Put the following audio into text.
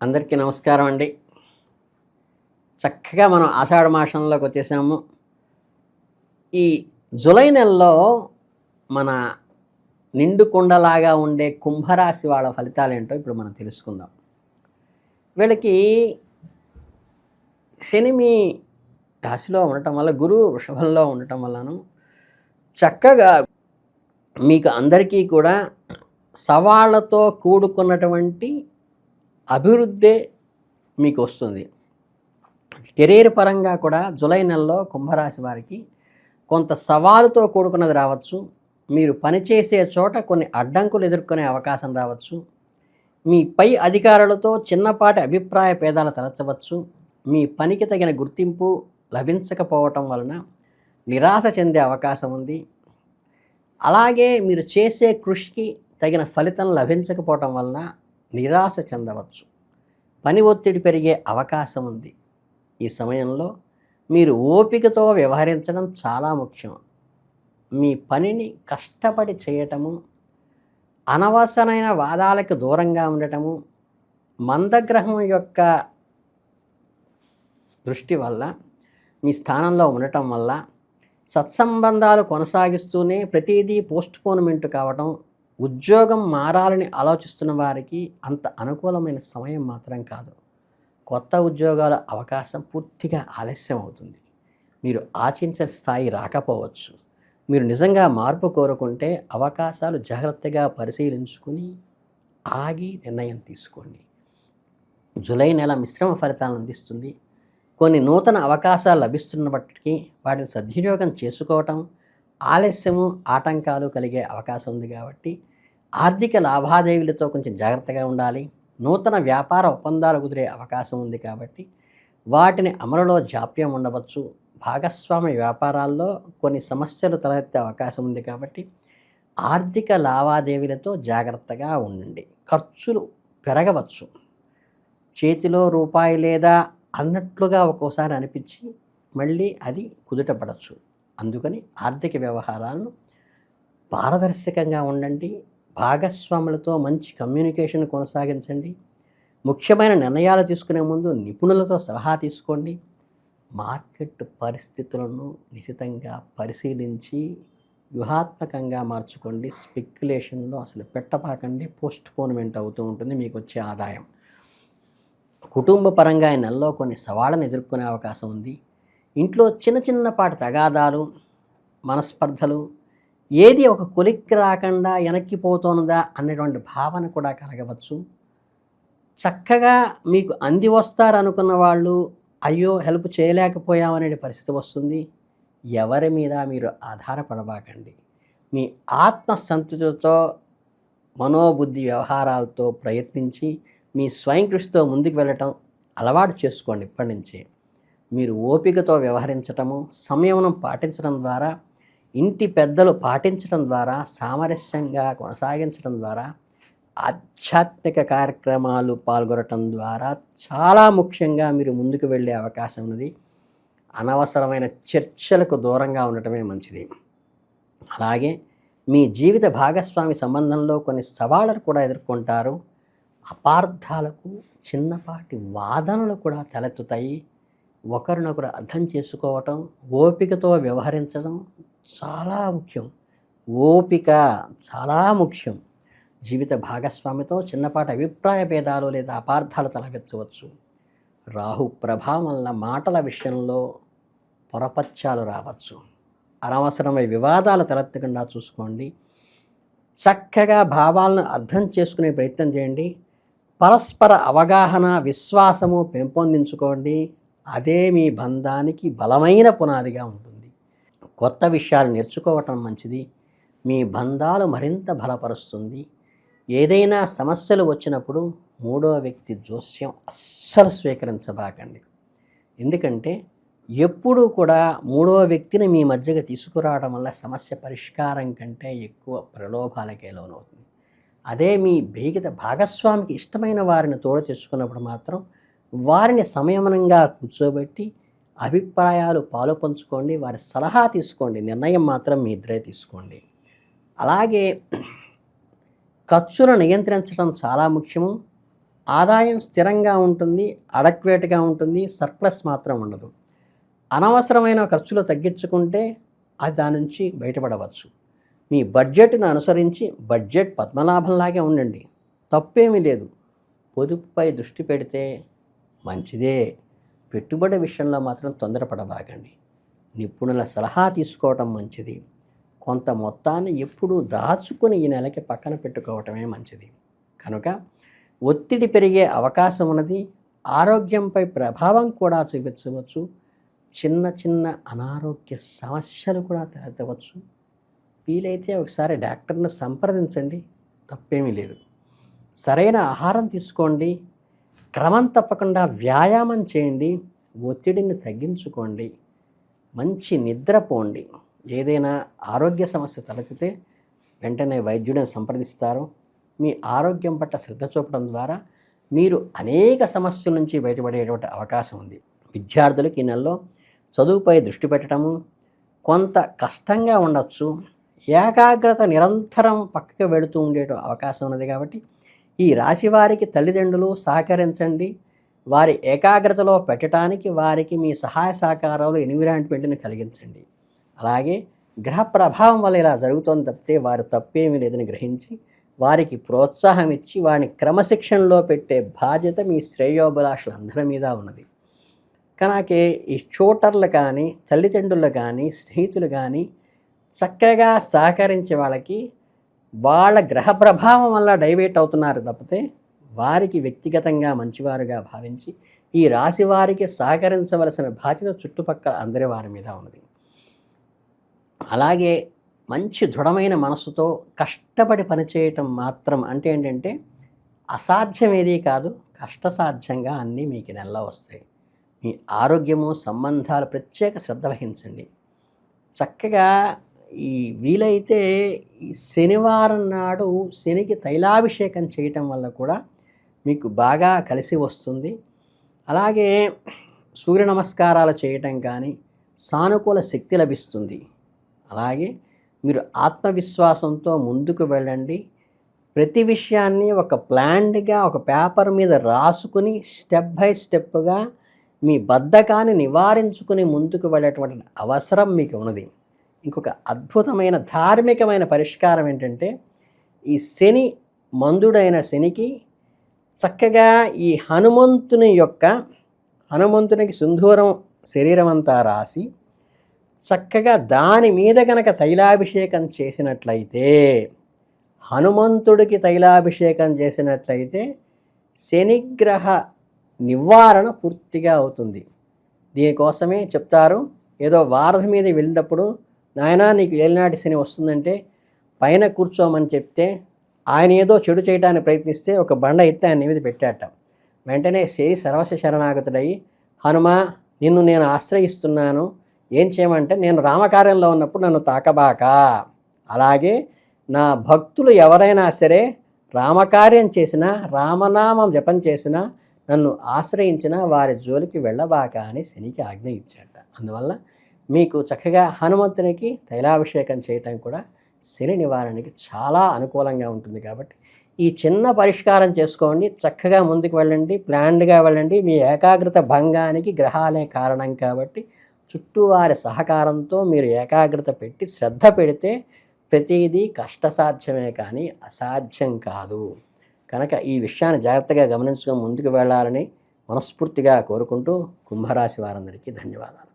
అందరికీ నమస్కారం అండి. చక్కగా మనం ఆషాఢ మాసంలోకి వచ్చేసాము. ఈ జులై నెలలో మన నిండు కుండలాగా ఉండే కుంభరాశి వాళ్ళ ఫలితాలు ఏంటో ఇప్పుడు మనం తెలుసుకుందాం. వీళ్ళకి శని మీ రాశిలో ఉండటం వల్ల గురువు వృషభంలో ఉండటం వల్లను చక్కగా మీకు అందరికీ కూడా సవాళ్ళతో కూడుకున్నటువంటి అభివృద్ధే మీకు వస్తుంది. కెరీర్ పరంగా కూడా జూలై నెలలో కుంభరాశి వారికి కొంత సవాలుతో కూడుకున్నది రావచ్చు. మీరు పనిచేసే చోట కొన్ని అడ్డంకులు ఎదుర్కొనే అవకాశం రావచ్చు. మీ పై అధికారులతో చిన్నపాటి అభిప్రాయ భేదాలు తలచవచ్చు మీ పనికి తగిన గుర్తింపు లభించకపోవటం వలన నిరాశ చెందే అవకాశం ఉంది. అలాగే మీరు చేసే కృషికి తగిన ఫలితం లభించకపోవటం వలన నిరాశ చెందవచ్చు. పని ఒత్తిడి పెరిగే అవకాశం ఉంది. ఈ సమయంలో మీరు ఓపికతో వ్యవహరించడం చాలా ముఖ్యం. మీ పనిని కష్టపడి చేయటము అనవసరమైన వాదాలకు దూరంగా ఉండటము మందగ్రహం యొక్క దృష్టి వల్ల మీ స్థానంలో ఉండటం వల్ల సత్సంబంధాలు కొనసాగిస్తూనే ప్రతిదీ పోస్ట్ పోన్మెంట్ కావటం ఉద్యోగం మారాలని ఆలోచిస్తున్న వారికి అంత అనుకూలమైన సమయం మాత్రం కాదు. కొత్త ఉద్యోగాల అవకాశం పూర్తిగా ఆలస్యం అవుతుంది. మీరు ఆశించిన స్థాయి రాకపోవచ్చు. మీరు నిజంగా మార్పు కోరుకుంటే అవకాశాలు జాగ్రత్తగా పరిశీలించుకుని ఆగి నిర్ణయం తీసుకోండి. జూలై నెల మిశ్రమ ఫలితాలను అందిస్తుంది. కొన్ని నూతన అవకాశాలు లభిస్తున్నప్పటికీ వాటిని సద్వినియోగం చేసుకోవటం ఆలస్యము ఆటంకాలు కలిగే అవకాశం ఉంది కాబట్టి ఆర్థిక లావాదేవీలతో కొంచెం జాగ్రత్తగా ఉండాలి. నూతన వ్యాపార ఒప్పందాలు కుదిరే అవకాశం ఉంది కాబట్టి వాటిని అమలులో జాప్యం ఉండవచ్చు. భాగస్వామ్య వ్యాపారాల్లో కొన్ని సమస్యలు తలెత్తే అవకాశం ఉంది కాబట్టి ఆర్థిక లావాదేవీలతో జాగ్రత్తగా ఉండండి. ఖర్చులు పెరగవచ్చు. చేతిలో రూపాయి లేదా అన్నట్లుగా ఒక్కోసారి అనిపించి మళ్ళీ అది కుదుటపడచ్చు అందుకని ఆర్థిక వ్యవహారాలను పారదర్శకంగా ఉండండి భాగస్వాములతో మంచి కమ్యూనికేషన్ కొనసాగించండి ముఖ్యమైన నిర్ణయాలు తీసుకునే ముందు నిపుణులతో సలహా తీసుకోండి మార్కెట్ పరిస్థితులను నిశితంగా పరిశీలించి వ్యూహాత్మకంగా మార్చుకోండి స్పెక్యులేషన్లో అసలు పెట్టపాకండి పోస్ట్ పోన్మెంట్ అవుతూ ఉంటుంది మీకు వచ్చే ఆదాయం. కుటుంబ పరంగా ఈ నెలలో కొన్ని సవాళ్ళను ఎదుర్కొనే అవకాశం ఉంది. ఇంట్లో చిన్న చిన్నపాటి తగాదాలు మనస్పర్ధలు ఏది ఒక కొలిక్కి రాకుండా వెనక్కిపోతున్నదా అనేటువంటి భావన కూడా కలగవచ్చు. చక్కగా మీకు అంది వస్తారనుకున్న వాళ్ళు అయ్యో హెల్ప్ చేయలేకపోయామనే పరిస్థితి వస్తుంది. ఎవరి మీద మీరు ఆధారపడబాకండి. మీ ఆత్మసంతృతితో మనోబుద్ధి వ్యవహారాలతో ప్రయత్నించి మీ స్వయం కృషితో ముందుకు వెళ్ళటం అలవాటు చేసుకోండి ఇప్పటి నుంచే. మీరు ఓపికతో వ్యవహరించటము సంయమనం పాటించడం ద్వారా ఇంటి పెద్దలు పాటించడం ద్వారా సామరస్యంగా కొనసాగించడం ద్వారా ఆధ్యాత్మిక కార్యక్రమాలు పాల్గొనటం ద్వారా చాలా ముఖ్యంగా మీరు ముందుకు వెళ్ళే అవకాశం ఉన్నది. అనవసరమైన చర్చలకు దూరంగా ఉండటమే మంచిది. అలాగే మీ జీవిత భాగస్వామి సంబంధంలో కొన్ని సవాళ్ళను కూడా ఎదుర్కొంటారు. అపార్థాలకు చిన్నపాటి వాదనలు కూడా తలెత్తుతాయి. ఒకరినొకరు అర్థం చేసుకోవటం ఓపికతో వ్యవహరించడం చాలా ముఖ్యం. ఓపిక చాలా ముఖ్యం. జీవిత భాగస్వామితో చిన్నపాటి అభిప్రాయ భేదాలు లేదా అపార్థాలు తలవెచ్చవచ్చు రాహు ప్రభావం వల్ల మాటల విషయంలో పొరపత్యాలు రావచ్చు. అనవసరమైన వివాదాలు తలెత్తకుండా చూసుకోండి. చక్కగా భావాలను అర్థం చేసుకునే ప్రయత్నం చేయండి. పరస్పర అవగాహన విశ్వాసము పెంపొందించుకోండి. అదే మీ బంధానికి బలమైన పునాదిగా ఉంటుంది. కొత్త విషయాలు నేర్చుకోవటం మంచిది. మీ బంధాలు మరింత బలపరుస్తుంది. ఏదైనా సమస్యలు వచ్చినప్పుడు మూడో వ్యక్తి జోస్యం అస్సలు స్వీకరించబాకండి. ఎందుకంటే ఎప్పుడూ కూడా మూడో వ్యక్తిని మీ మధ్యగా తీసుకురావడం వల్ల సమస్య పరిష్కారం కంటే ఎక్కువ ప్రలోభాలకే లోనవుతుంది. అదే మీ బేగిత భాగస్వామికి ఇష్టమైన వారిని తోడు తెచ్చుకున్నప్పుడు మాత్రం వారిని సంయమనంగా కూర్చోబెట్టి అభిప్రాయాలు పాలు పంచుకోండి వారి సలహా తీసుకోండి నిర్ణయం మాత్రం మీ ఇద్దరే తీసుకోండి. అలాగే ఖర్చులను నియంత్రించడం చాలా ముఖ్యము. ఆదాయం స్థిరంగా ఉంటుంది అడక్వేట్గా ఉంటుంది సర్ప్లస్ మాత్రం ఉండదు. అనవసరమైన ఖర్చులు తగ్గించుకుంటే అది దాని నుంచి బయటపడవచ్చు. మీ బడ్జెట్ను అనుసరించి బడ్జెట్ పద్మనాభంలాగే ఉండండి. తప్పేమీ లేదు. పొదుపుపై దృష్టి పెడితే మంచిదే. పెట్టుబడి విషయంలో మాత్రం తొందరపడబాగండి నిపుణుల సలహా తీసుకోవటం మంచిది. కొంత మొత్తాన్ని ఎప్పుడూ దాచుకుని ఈ నెలకి పక్కన పెట్టుకోవటమే మంచిది. కనుక ఒత్తిడి పెరిగే అవకాశం ఉన్నది. ఆరోగ్యంపై ప్రభావం కూడా చూపించవచ్చు. చిన్న చిన్న అనారోగ్య సమస్యలు కూడా తలెత్తవచ్చు. వీలైతే ఒకసారి డాక్టర్ని సంప్రదించండి. తప్పేమీ లేదు. సరైన ఆహారం తీసుకోండి. క్రమం తప్పకుండా వ్యాయామం చేయండి ఒత్తిడిని తగ్గించుకోండి మంచి నిద్రపోండి ఏదైనా ఆరోగ్య సమస్య తలెత్తితే వెంటనే వైద్యుడిని సంప్రదిస్తారు. మీ ఆరోగ్యం పట్ల శ్రద్ధ చూపడం ద్వారా మీరు అనేక సమస్యల నుంచి బయటపడేటువంటి అవకాశం ఉంది. విద్యార్థులకి ఈ నెలలో చదువుపై దృష్టి పెట్టడము కొంత కష్టంగా ఉండొచ్చు ఏకాగ్రత నిరంతరం పక్కకు వెళుతూ ఉండే అవకాశం ఉన్నది కాబట్టి ఈ రాశి వారికి తల్లిదండ్రులు సహకరించండి. వారి ఏకాగ్రతలో పెట్టడానికి వారికి మీ సహాయ సహకారాలు ఎన్విరాన్మెంట్ని కలిగించండి. అలాగే గ్రహ ప్రభావం వల్ల ఇలా జరుగుతోంది తప్పితే వారు తప్పేమీ లేదని గ్రహించి వారికి ప్రోత్సాహం ఇచ్చి వారిని క్రమశిక్షణలో పెట్టే బాధ్యత మీ శ్రేయోభిలాషులందరి మీద ఉన్నది. కనుకే ఈ చోటర్లు కానీ తల్లిదండ్రులు కానీ స్నేహితులు కానీ చక్కగా సహకరించే వాళ్ళకి వాళ్ళ గ్రహ ప్రభావం వల్ల డైవేట్ అవుతున్నారు తప్పితే వారికి వ్యక్తిగతంగా మంచివారుగా భావించి ఈ రాశి వారికి సహకరించవలసిన బాధ్యత చుట్టుపక్కల అందరి వారి మీద ఉన్నది. అలాగే మంచి దృఢమైన మనసుతో కష్టపడి పనిచేయటం మాత్రం అంటే ఏంటంటే అసాధ్యం ఏదీ కాదు కష్టసాధ్యంగా అన్నీ మీకు నెలలో వస్తాయి. మీ ఆరోగ్యము సంబంధాలు ప్రత్యేక శ్రద్ధ వహించండి. చక్కగా ఈ వీలైతే ఈ శనివారం నాడు శనికి తైలాభిషేకం చేయటం వల్ల కూడా మీకు బాగా కలిసి వస్తుంది. అలాగే సూర్య నమస్కారాలు చేయటం కానీ సానుకూల శక్తి లభిస్తుంది. అలాగే మీరు ఆత్మవిశ్వాసంతో ముందుకు వెళ్ళండి. ప్రతి విషయాన్ని ఒక ప్లాన్డ్గా ఒక పేపర్ మీద రాసుకుని స్టెప్ బై స్టెప్గా మీ బద్ధకాన్ని నివారించుకుని ముందుకు వెళ్ళేటువంటి అవసరం మీకు ఉన్నది. ఇంకొక అద్భుతమైన ధార్మికమైన పరిష్కారం ఏంటంటే ఈ శని మందుడైన శనికి చక్కగా ఈ హనుమంతుని యొక్క హనుమంతునికి సింధూరం శరీరం అంతా రాసి చక్కగా దాని మీద గనక తైలాభిషేకం చేసినట్లయితే హనుమంతుడికి తైలాభిషేకం చేసినట్లయితే శనిగ్రహ నివారణ పూర్తిగా అవుతుంది. దీనికోసమే చెప్తారు. ఏదో వారధి మీద వెళ్ళినప్పుడు నాయన నీకు ఏలినాటి శని వస్తుందంటే పైన కూర్చోమని చెప్తే ఆయన ఏదో చెడు చేయడానికి ప్రయత్నిస్తే ఒక బండ ఎత్తి ఆయన మీద పెట్టాట. వెంటనే శని సర్వశ శరణాగతుడయి హనుమ నిన్ను నేను ఆశ్రయిస్తున్నాను. ఏం చేయమంటే నేను రామకార్యంలో ఉన్నప్పుడు నన్ను తాకబాక. అలాగే నా భక్తులు ఎవరైనా సరే రామకార్యం చేసినా రామనామం జపం చేసినా నన్ను ఆశ్రయించిన వారి జోలికి వెళ్ళబాక అని శనికి ఆజ్ఞ ఇచ్చాట. అందువల్ల మీకు చక్కగా హనుమంతునికి తైలాభిషేకం చేయటం కూడా శని నివారణకి చాలా అనుకూలంగా ఉంటుంది కాబట్టి ఈ చిన్న పరిష్కారం చేసుకోండి చక్కగా ముందుకు వెళ్ళండి ప్లాన్డ్గా వెళ్ళండి మీ ఏకాగ్రత భంగానికి గ్రహాలే కారణం కాబట్టి చుట్టూ వారి సహకారంతో మీరు ఏకాగ్రత పెట్టి శ్రద్ధ పెడితే ప్రతిదీ కష్టసాధ్యమే కానీ అసాధ్యం కాదు. కనుక ఈ విషయాన్ని జాగ్రత్తగా గమనించుకొని ముందుకు వెళ్ళాలని మనస్ఫూర్తిగా కోరుకుంటూ కుంభరాశి వారందరికీ ధన్యవాదాలు.